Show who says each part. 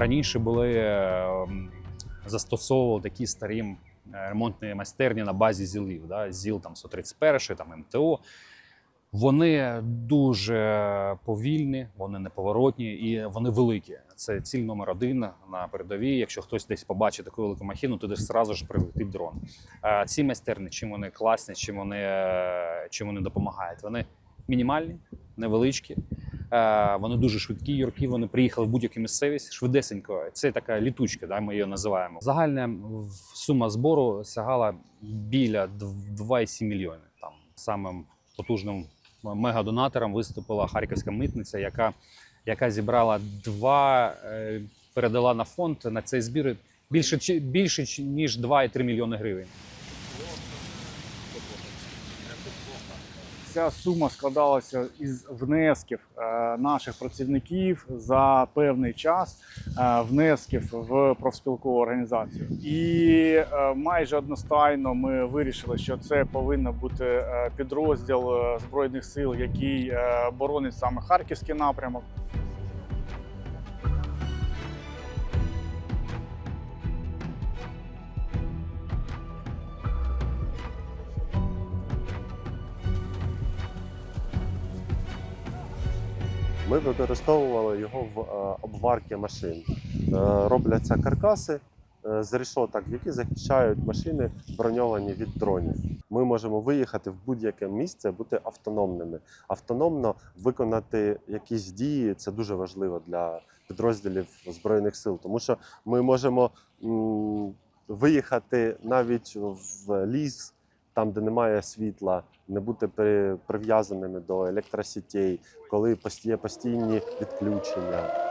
Speaker 1: раніше були е, застосовували такі старі ремонтні майстерні на базі ЗІЛів, да, ЗІЛ там 131, там МТО. Вони дуже повільні, вони неповоротні і вони великі. Це ціль номер один на передовій. Якщо хтось десь побачить таку велику махіну, то десь зразу ж прилетить дрон. А ці майстерні, чим вони класні, чим вони, чим вони допомагають? Вони мінімальні, невеличкі. Е, Вони дуже швидкі, юркі. Вони приїхали в будь-яку місцевість швидесенько. Це така літучка, да, ми її називаємо. Загальна сума збору сягала біля дв- 2,7 мільйонів. Там самим потужним мегадонатором виступила харківська митниця, яка, яка зібрала два, е, передала на фонд на цей збір більше, більше ніж 2,3 мільйони гривень.
Speaker 2: Ця сума складалася із внесків е, наших працівників за певний час, е, внесків в профспілкову організацію. І е, майже одностайно ми вирішили, що це повинен бути підрозділ збройних сил, який боронить саме харківський напрямок.
Speaker 3: Ми використовували його в е, обварці машин. Е, Робляться каркаси е, з решоток, які захищають машини, броньовані від дронів. Ми можемо виїхати в будь-яке місце, бути автономними. Автономно виконати якісь дії це дуже важливо для підрозділів збройних сил, тому що ми можемо виїхати навіть в ліс, там, де немає світла, не бути при- прив'язаними до електросітей, коли є постійні відключення.